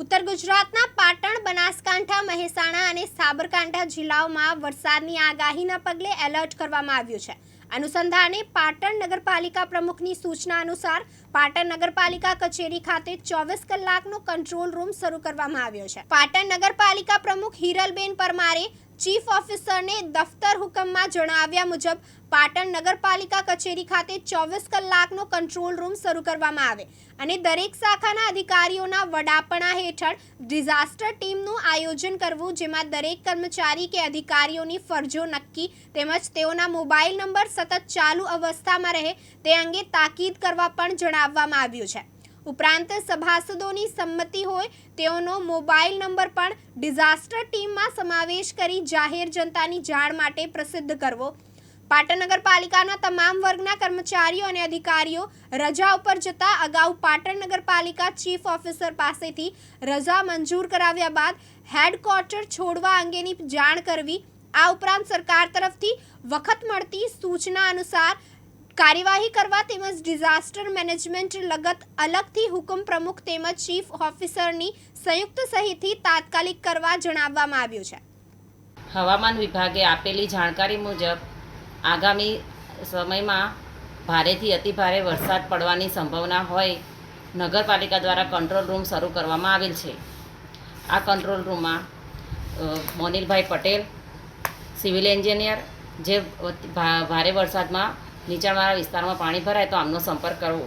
ઉત્તર ગુજરાતના પાટણ, બનાસકાંઠા, મહેસાણા અને સાબરકાંઠા જિલ્લાઓમાં વરસાદની આગાહીના પગલે એલર્ટ કરવામાં આવ્યું છે. અનુસંધાને પાટણ નગરપાલિકા પ્રમુખની સૂચના અનુસાર પાટણ નગરપાલિકા કચેરી ખાતે ચોવીસ કલાકનો કંટ્રોલ રૂમ શરૂ કરવામાં આવ્યો છે. પાટણ નગરપાલિકા પ્રમુખ હિરલબેન પરમારે ચીફ ઓફિસરને દફતર હુકમમાં જણાવ્યા મુજબ, પાટણ નગરપાલિકા કચેરી ખાતે ચોવીસ કલાકનો કંટ્રોલ રૂમ શરૂ કરવામાં આવે અને દરેક શાખાના અધિકારીઓના વડાપણા હેઠળ ડિઝાસ્ટર ટીમનું આયોજન કરવું, જેમાં દરેક કર્મચારી કે અધિકારીઓની ફરજો નક્કી તેમજ તેઓના મોબાઈલ નંબર સતત ચાલુ અવસ્થામાં રહે તે અંગે તાકીદ કરવા પણ જણાવવામાં આવ્યું છે. ઉપરાંત સભાસદોની સંમતિ હોય, તેઓનો મોબાઈલ નંબર પણ ડિઝાસ્ટર ટીમમાં સમાવેશ કરી જાહેર જનતાની જાણ માટે પ્રસિદ્ધ કરવો. પાટણ નગરપાલિકાના તમામ વર્ગના કર્મચારીઓ અને અધિકારીઓ રજા ઉપર જતા અગાઉ પાટણ નગરપાલિકા ચીફ ઓફિસર પાસેથી રજા મંજૂર કરાવ્યા બાદ હેડક્વાર્ટર છોડવા અંગેની જાણ કરવી, આ ઉપરાંત સરકાર તરફથી વખત મળતી સૂચના અનુસાર કાર્યવાહી કરવા તેમજ ડિઝાસ્ટર મેનેજમેન્ટ લગત અલગથી હુકમ પ્રમુખ તેમજ ચીફ ઓફિસરની સંયુક્ત સહીથી તાત્કાલિક કરવા જણાવવામાં આવ્યું છે. હવામાન વિભાગે આપેલી જાણકારી મુજબ, આગામી સમયમાં ભારેથી અતિભારે વરસાદ પડવાની સંભાવના હોય, નગરપાલિકા દ્વારા કંટ્રોલ રૂમ શરૂ કરવામાં આવેલ છે. આ કંટ્રોલ રૂમમાં મોનિલભાઈ પટેલ, સિવિલ એન્જિનિયર, જે ભારે વરસાદમાં નીચાણવાળા વિસ્તારમાં પાણી ભરાય તો આમનો સંપર્ક કરવો.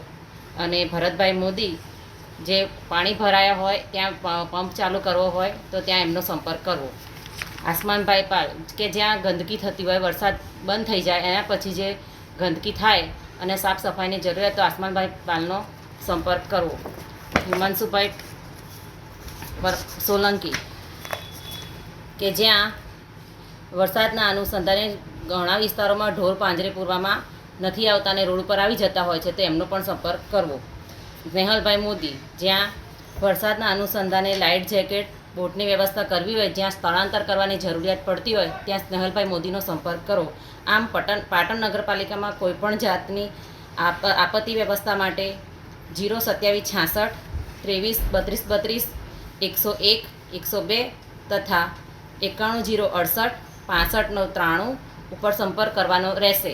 અને ભરતભાઈ મોદી જે પાણી ભરાયા હોય, ત્યાં પંપ ચાલુ કરવો હોય, તો ત્યાં એમનો સંપર્ક કરવો. આસમાનભાઈ પાલ કે જ્યાં ગંદકી થતી હોય, વરસાદ બંધ થઈ જાય, એના પછી જે ગંદકી થાય અને સાફ સફાઈની જરૂરિયાત, તો આસમાનભાઈ પાલનો સંપર્ક કરવો. હિમાંશુભાઈ સોલંકી કે જ્યાં વરસાદના અનુસંધાને ઘણા વિસ્તારોમાં ઢોર પાંજરે પૂરવામાં નથી આવતા અને રોડ ઉપર આવી જતા હોય છે, તો એમનો પણ સંપર્ક કરવો. સ્નેહલભાઈ મોદી, જ્યાં વરસાદના અનુસંધાને લાઇટ જેકેટ, બોટની વ્યવસ્થા કરવી હોય, જ્યાં સ્થળાંતર કરવાની જરૂરિયાત પડતી હોય, ત્યાં સ્નેહલભાઈ મોદીનો સંપર્ક કરો આમ પટન, પાટણ નગરપાલિકામાં કોઈપણ જાતની આપ, આપત્તિ વ્યવસ્થા માટે જીરો સત્યાવીસ છાસઠ, ત્રેવીસ બત્રીસ બત્રીસ, એકસો એક, એકસો બે તથા એકાણું જીરો અડસઠ, પાસઠ નવ ત્રાણું ઉપર સંપર્ક કરવાનો રહેશે.